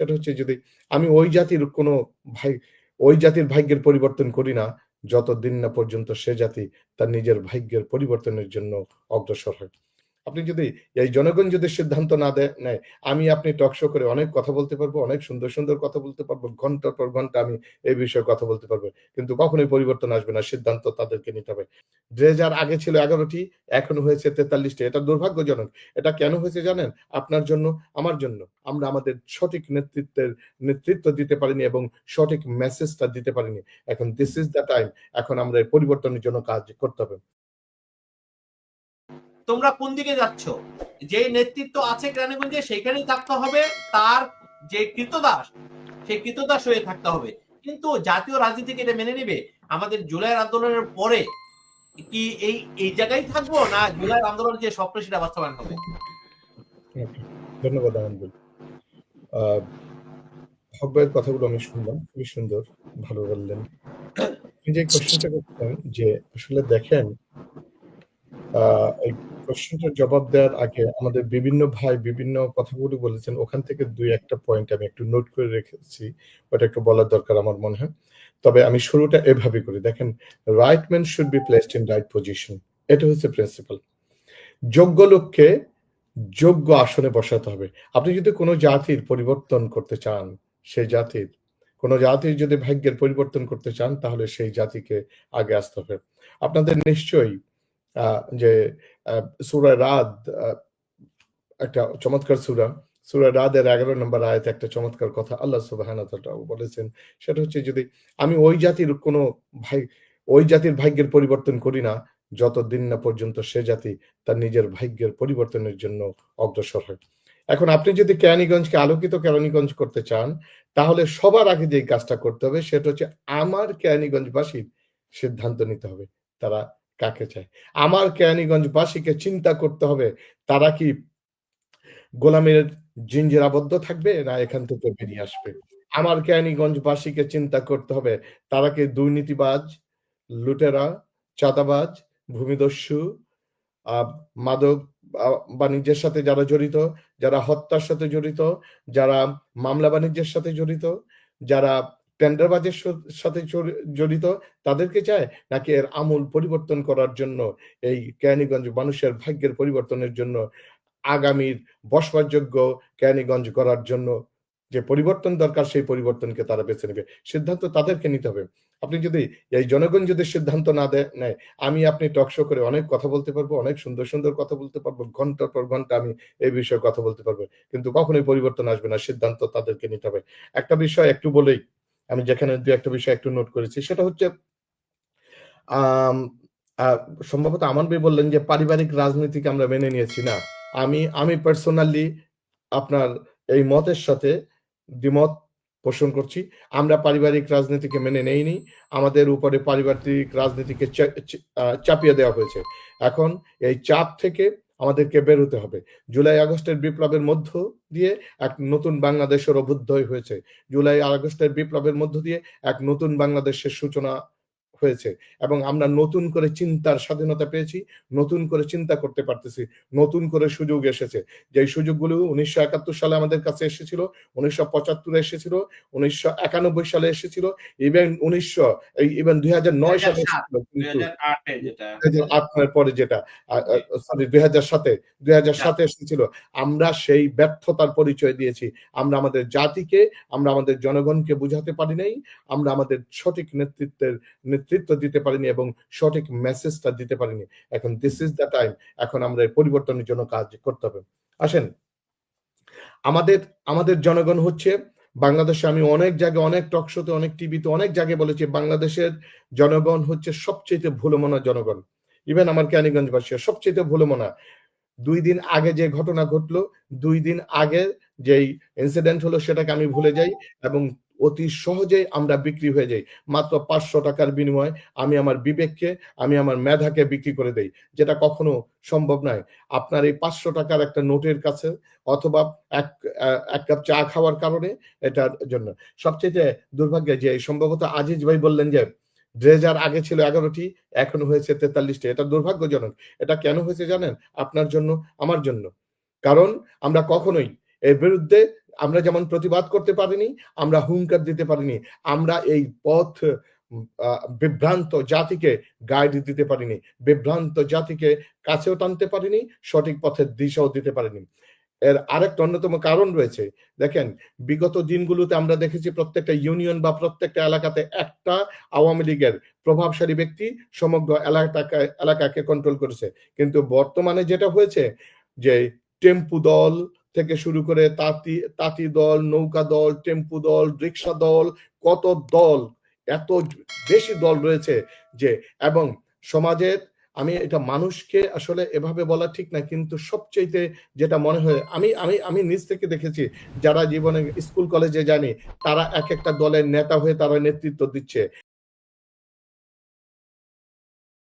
সেটা হচ্ছে যদি আমি ওই জাতির কোনো ভাই, ওই জাতির ভাগ্যের পরিবর্তন করি না, যতদিন না পর্যন্ত সে জাতি তার নিজের ভাগ্যের পরিবর্তনের জন্য অগ্রসর হয়। আপনি যদি এই জনগণ যদি সিদ্ধান্ত না দেয়, নেয়, আমি আপনি টকশো করে অনেক কথা বলতে পারব, অনেক সুন্দর সুন্দর কথা বলতে পারব, ঘণ্টার পর ঘণ্টা আমি এই বিষয়ে কথা বলতে পারব। কিন্তু কখনোই পরিবর্তন আসবে না, সিদ্ধান্ত তাদেরকে নিতে হবে। যে যার আগে ছিল এগারোটি, এখন হয়েছে তেতাল্লিশটি। এটা দুর্ভাগ্যজনক। এটা কেন হয়েছে জানেন? আপনার জন্য, আমার জন্য। আমরা আমাদের সঠিক নেতৃত্বের, নেতৃত্ব দিতে পারিনি এবং সঠিক মেসেজটা দিতে পারিনি। এখন দিস ইজ দ্য টাইম এখন আমরা পরিবর্তনের জন্য কাজ করতে হবে। তোমরা কোন দিকে যাচ্ছ? যে নেতৃত্ব আছে গ্রানীগঞ্জে সেখানেই থাকতে হবে তার যে কৃতদাস সেই কৃতদাস হয়ে থাকতে হবে। কিন্তু জাতীয় রাজনীতিকে এটা মেনে নেবে? আমাদের জুলাইয়ের আন্দোলনের পরে কি এই এই জায়গায় থাকব না জুলাইয়ের আন্দোলন যে স্বপ্ন সেটা বাস্তবায়ন হবে? ধন্যবাদ আনন্দুল হক ভাইয়ের কথাগুলো আমি শুনলাম খুবই সুন্দর ভালো বললেন। আপনি যে কোশ্চেনটা যে আসলে দেখেন এই প্রশ্নটার জবাব দেওয়ার আগে আমাদের বিভিন্ন ভাই বিভিন্ন কথাগুলো বলেছেন। ওখান থেকে দুই একটা পয়েন্ট আমি একটু নোট করে রেখেছি, ওটা একটু বলার দরকার আমার মনে হয়। তবে আমি শুরুটা এভাবে করি। দেখেন right man should be placed in right position এটা হচ্ছে প্রিন্সিপাল যোগ্য লোককে যোগ্য আসনে বসাতে হবে। আপনি যদি কোনো জাতির পরিবর্তন করতে চান, সেই জাতির, কোনো জাতির যদি ভাগ্যের পরিবর্তন করতে চান, তাহলে সেই জাতিকে আগে আসতে হবে। আপনাদের নিশ্চয়ই যে সুরা রাদ একটা চমৎকার সুরা। সুরা রাদের এগারো নম্বর আয়াতে একটা চমৎকার কথা আল্লাহ সুবাহান বলেছেন। সেটা হচ্ছে যদি আমি ওই জাতির কোনো ভাই, ওই জাতির ভাগ্যের পরিবর্তন করি না, যতদিন না পর্যন্ত সে জাতি তার নিজের ভাগ্যের পরিবর্তনের জন্য অগ্রসর হয়। এখন আপনি যদি কেরানীগঞ্জকে আলোকিত কেরানীগঞ্জ করতে চান, তাহলে সবার আগে যে কাজটা করতে হবে, সেটা হচ্ছে আমার কেরানীগঞ্জবাসীর সিদ্ধান্ত নিতে হবে। তারা কাকে চায়? আমার কেরানীগঞ্জবাসীকে চিন্তা করতে হবে, তারা কি গোলামের জিঞ্জির আবদ্ধ থাকবে না এখান থেকে বেরিয়ে আসবে? আমার কেরানীগঞ্জবাসীকে চিন্তা করতে হবে, তারা কি দুর্নীতিবাজ, লুটেরা, চাঁদাবাজ, ভূমিদস্যু মাদক বাণিজ্যের সাথে যারা জড়িত, যারা হত্যার সাথে জড়িত, যারা মামলা বাণিজ্যের সাথে জড়িত, যারা টেন্ডারবাজের সাথে জড়ি- জড়িত তাদেরকে চায়? নাকি এর আমূল পরিবর্তন করার জন্য এই কেরানীগঞ্জ মানুষের ভাগ্যের পরিবর্তনের জন্য আগামীর বসবাসযোগ্য কেরানীগঞ্জ করার জন্য যে পরিবর্তন দরকার, সেই পরিবর্তনকে তারা বেছে নেবে। সিদ্ধান্ত তাদেরকে নিতে হবে। আপনি যদি এই জনগণ যদি সিদ্ধান্ত না নেয়, আমি আপনি টকশো করে অনেক কথা বলতে পারব, অনেক সুন্দর সুন্দর কথা বলতে পারব, ঘণ্টার পর ঘণ্টা আমি এই বিষয়ে কথা বলতে পারব। কিন্তু কখনোই পরিবর্তন আসবে না, সিদ্ধান্ত তাদেরকে নিতে হবে। একটা বিষয় একটু বলেই আমি যেখানে দু একটা বিষয় একটু নোট করেছি, সেটা হচ্ছে সম্ভবত আমান ভাই বললেন যে পারিবারিক রাজনীতিকে আমরা মেনে নিয়েছি না। আমি আমি পার্সোনালি আপনার এই মতের সাথে দ্বিমত পোষণ করছি। আমরা পারিবারিক রাজনীতিকে মেনে নেইনি, আমাদের উপরে পারিবারিক রাজনীতিকে চাপিয়ে দেওয়া হয়েছে। এখন এই চাপ থেকে আমাদেরকে বেরোতে হবে। জুলাই, আগস্টের বিপ্লবের মধ্য দিয়ে এক নতুন বাংলাদেশের অভ্যুদয় হয়েছে। জুলাই, আগস্টের বিপ্লবের মধ্য দিয়ে এক নতুন বাংলাদেশের সূচনা হয়েছে এবং আমরা নতুন করে চিন্তার স্বাধীনতা পেয়েছি নতুন করে চিন্তা করতে পারতেছি নতুন করে সুযোগ এসেছে। যে সুযোগগুলো উনিশশো একাত্তর সালে আমাদের কাছে এসেছিল উনিশশো পঁচাত্তরে এসেছিল উনিশশো একানব্বই সালে এসেছিল ইভেন উনিশশো ইভেন দুই হাজার নয় সালে আপনার পরে যেটা সরি দুই হাজার সাতে দুই হাজার সাতে এসেছিল। আমরা সেই ব্যর্থতার পরিচয় দিয়েছি। আমরা আমাদের জাতিকে আমরা আমাদের জনগণকে বুঝাতে পারি নাই আমরা আমাদের সঠিক নেতৃত্বের নেতৃত্ব দিতে পারিনি এবং সঠিক মেসেজটা দিতে পারিনি। এখন দিস ইজ দ্য টাইম এখন আমরা এই পরিবর্তনের জন্য কাজ করতে হবে। আসেন, আমাদের আমাদের জনগণ হচ্ছে, বাংলাদেশে আমি অনেক জায়গায়, অনেক টক শোতে অনেক টিভিতে অনেক জায়গায় বলেছি, বাংলাদেশের জনগণ হচ্ছে সবচেয়ে ভুলমনা জনগণ। ইভেন আমার কেরানীগঞ্জবাসী সবচেয়ে ভুলমনা। দুই দিন আগে যে ঘটনা ঘটলো, দুই দিন আগে যেই ইনসিডেন্ট হলো, সেটাকে আমি ভুলে যাই এবং অতি সহজেই আমরা বিক্রি হয়ে যাই। মাত্র পাঁচশো টাকার বিনিময়ে আমি আমার বিবেককে, আমি আমার মেধাকে বিক্রি করে দেই, যেটা কখনো সম্ভব নয়। আপনার এই পাঁচশো টাকার একটা নোটের কাছে অথবা এক এক কাপ চা খাওয়ার কারণে এটার জন্য। সবচেয়ে দুর্ভাগ্য যে সম্ভবত আজিজ ভাই বললেন যে, ড্রেজার আগে ছিল এগারোটি, এখন হয়েছে তেতাল্লিশটি। এটা দুর্ভাগ্যজনক। এটা কেন হয়েছে জানেন? আপনার জন্য, আমার জন্য। কারণ আমরা কখনোই এর বিরুদ্ধে আমরা যেমন প্রতিবাদ করতে পারিনি, আমরা হুঙ্কার দিতে পারিনি, আমরা এই পথ বিভ্রান্ত জাতিকে গাইড দিতে পারিনি, বিভ্রান্ত জাতিকে কাছেও টানতে পারিনি, সঠিক পথের দিশাও দিতে পারিনি। এর আরেকটা অন্যতম কারণ রয়েছে, দেখেন, বিগত দিনগুলোতে আমরা দেখেছি প্রত্যেকটা ইউনিয়ন বা প্রত্যেকটা এলাকাতে একটা আওয়ামী লীগের প্রভাবশালী ব্যক্তি সমগ্র এলাকাকে এলাকাকে কন্ট্রোল করেছে। কিন্তু বর্তমানে যেটা হয়েছে যে টেম্পু দল থেকে শুরু করে তাঁতি তাঁতি দল, নৌকা দল, টেম্পু দল, রিক্সা দল, কত দল, এত বেশি দল রয়েছে যে, এবং সমাজের আমি এটা মানুষকে আসলে এভাবে বলা ঠিক না, কিন্তু সবচেয়ে যেটা মনে হয়, আমি আমি আমি নিজ থেকে দেখেছি, যারা জীবনে স্কুল, কলেজে জানি তারা এক একটা দলের নেতা হয়ে তারা নেতৃত্ব দিচ্ছে।